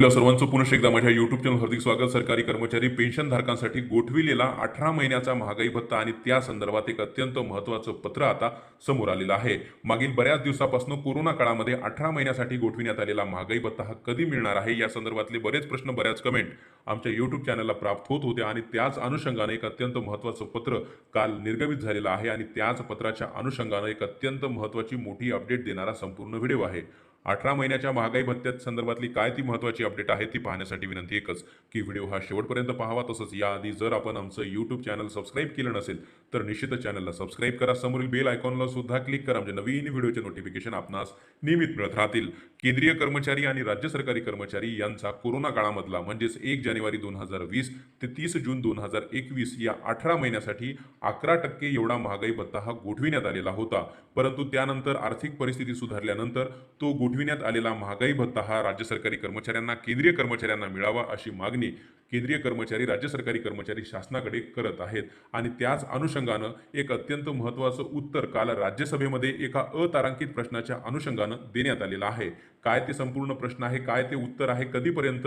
आपल्या सर्वांचं पुनश्च एकदा माझ्या युट्यूब चॅनल हार्दिक स्वागत. सरकारी कर्मचारी पेन्शनधारकांसाठी गोठविलेला अठरा महिन्याचा महागाई भत्ता आणि त्या संदर्भात एक अत्यंत महत्त्वाचं पत्र आता समोर आलेलं आहे. मागील बऱ्याच दिवसापासून कोरोना काळामध्ये अठरा महिन्यासाठी गोठविण्यात आलेला महागाई भत्ता हा कधी मिळणार आहे? या संदर्भातले बरेच प्रश्न बऱ्याच कमेंट आमच्या युट्यूब चॅनलला प्राप्त होत होते आणि त्याच अनुषंगाने एक अत्यंत महत्त्वाचं पत्र काल निर्गमित झालेलं आहे आणि त्याच पत्राच्या अनुषंगाने एक अत्यंत महत्त्वाची मोठी अपडेट देणारा संपूर्ण व्हिडिओ आहे. अठरा महिन्याच्या महागाई भत्त्यात संदर्भातली काय ती महत्त्वाची अपडेट आहे ती पाहण्यासाठी विनंती एकच की व्हिडिओ हा शेवटपर्यंत पाहावा. तसंच याआधी जर आपण आमचं यूट्यूब चॅनल सबस्क्राईब केलं नसेल तर निश्चित चॅनलला सबस्क्राईब करा. समोरील बेल आयकॉनला सुद्धा क्लिक करा. म्हणजे नवीन व्हिडिओचे नोटिफिकेशन आपणास नियमित मिळत राहतील. केंद्रीय कर्मचारी आणि राज्य सरकारी कर्मचारी यांचा कोरोना काळामधला म्हणजेच एक जानेवारी दोन हजार वीस ते तीस जून दोन हजार एकवीस या अठरा महिन्यासाठी अकरा टक्के एवढा महागाई भत्ता हा गोठविण्यात आलेला होता. परंतु त्यानंतर आर्थिक परिस्थिती सुधारल्यानंतर तो उठविण्यात आलेला महागाई भत्ता हा राज्य सरकारी कर्मचाऱ्यांना केंद्रीय कर्मचाऱ्यांना मिळावा अशी मागणी केंद्रीय कर्मचारी राज्य सरकारी कर्मचारी शासनाकडे करत आहेत. आणि त्याच अनुषंगानं एक अत्यंत महत्त्वाचं उत्तर काल राज्यसभेमध्ये एका अतारांकित प्रश्नाच्या अनुषंगानं देण्यात आलेलं आहे. काय ते संपूर्ण प्रश्न आहे? काय ते उत्तर आहे? कधीपर्यंत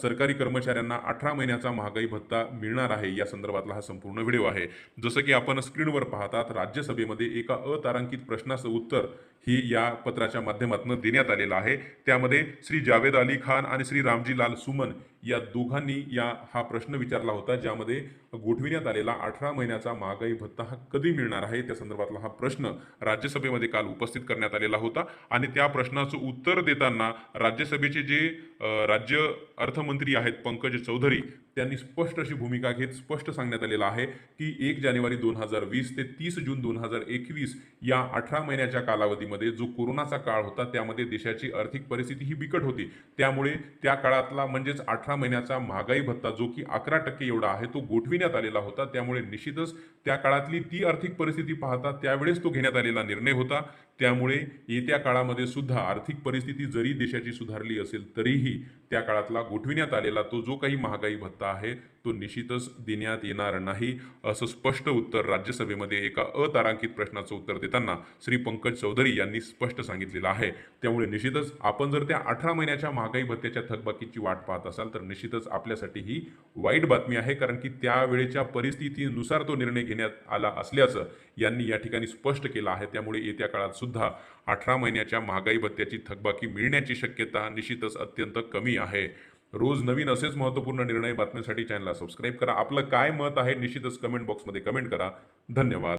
सरकारी कर्मचाऱ्यांना अठरा महिन्याचा महागाई भत्ता मिळणार आहे? या संदर्भातला हा संपूर्ण व्हिडिओ आहे. जसं की आपण स्क्रीनवर पाहतात राज्यसभेमध्ये एका अतारांकित प्रश्नाचं उत्तर ही या पत्राच्या माध्यमातून देण्यात आलेला आहे. त्यामध्ये श्री जावेद अली खान आणि श्री रामजी लाल सुमन या दोघांनी या हा प्रश्न विचारला होता ज्यामध्ये गोठविण्यात आलेला अठरा महिन्याचा महागाई भत्ता हा कधी मिळणार आहे? त्या संदर्भातला हा प्रश्न राज्यसभेमध्ये काल उपस्थित करण्यात आलेला होता. आणि त्या प्रश्नाचं उत्तर देताना राज्यसभेचे जे राज्य अर्थमंत्री आहेत पंकज चौधरी त्यांनी स्पष्ट अशी भूमिका घेत स्पष्ट सांगण्यात आलेलं आहे की एक जानेवारी दोन हजार वीस ते तीस जून दोन हजार एकवीस या अठरा महिन्याच्या कालावधीमध्ये जो कोरोनाचा काळ होता त्यामध्ये देशाची आर्थिक परिस्थिती ही बिकट होती. त्यामुळे त्या काळातला म्हणजेच अठरा अठरा महिन्याचा महागाई भत्ता जो की अकरा टक्के एवढा आहे तो गोठविण्यात आलेला होता. त्यामुळे निश्चितच त्या काळातली ती आर्थिक परिस्थिती पाहता त्यावेळेस तो घेण्यात आलेला निर्णय होता. त्यामुळे येत्या काळामध्ये सुद्धा आर्थिक परिस्थिती जरी देशाची सुधारली असेल तरीही त्या काळातला गोठविण्यात आलेला तो जो काही महागाई भत्ता आहे तो निश्चितच देण्यात येणार नाही असं स्पष्ट उत्तर राज्यसभेमध्ये एका अतारांकित प्रश्नाचं उत्तर देताना श्री पंकज चौधरी यांनी स्पष्ट सांगितलेलं आहे. त्यामुळे निश्चितच आपण जर त्या अठरा महिन्याच्या महागाई भत्त्याच्या थकबाकीची वाट पाहत असाल तर निश्चितच आपल्यासाठी ही वाईट बातमी आहे कारण की त्यावेळेच्या परिस्थितीनुसार तो निर्णय घेण्यात आला असल्याचं यांनी या ठिकाणी स्पष्ट केलं आहे. त्यामुळे येत्या काळात सुद्धा अठरा महिन्याच्या महागाई भत्त्याची थकबाकी मिळण्याची शक्यता निश्चितच अत्यंत कमी आहे. रोज नवीन असेच महत्त्वपूर्ण निर्णय बातम्यांसाठी चॅनलला सबस्क्राईब करा. आपलं काय मत आहे निश्चितच कमेंट बॉक्समध्ये कमेंट करा. धन्यवाद.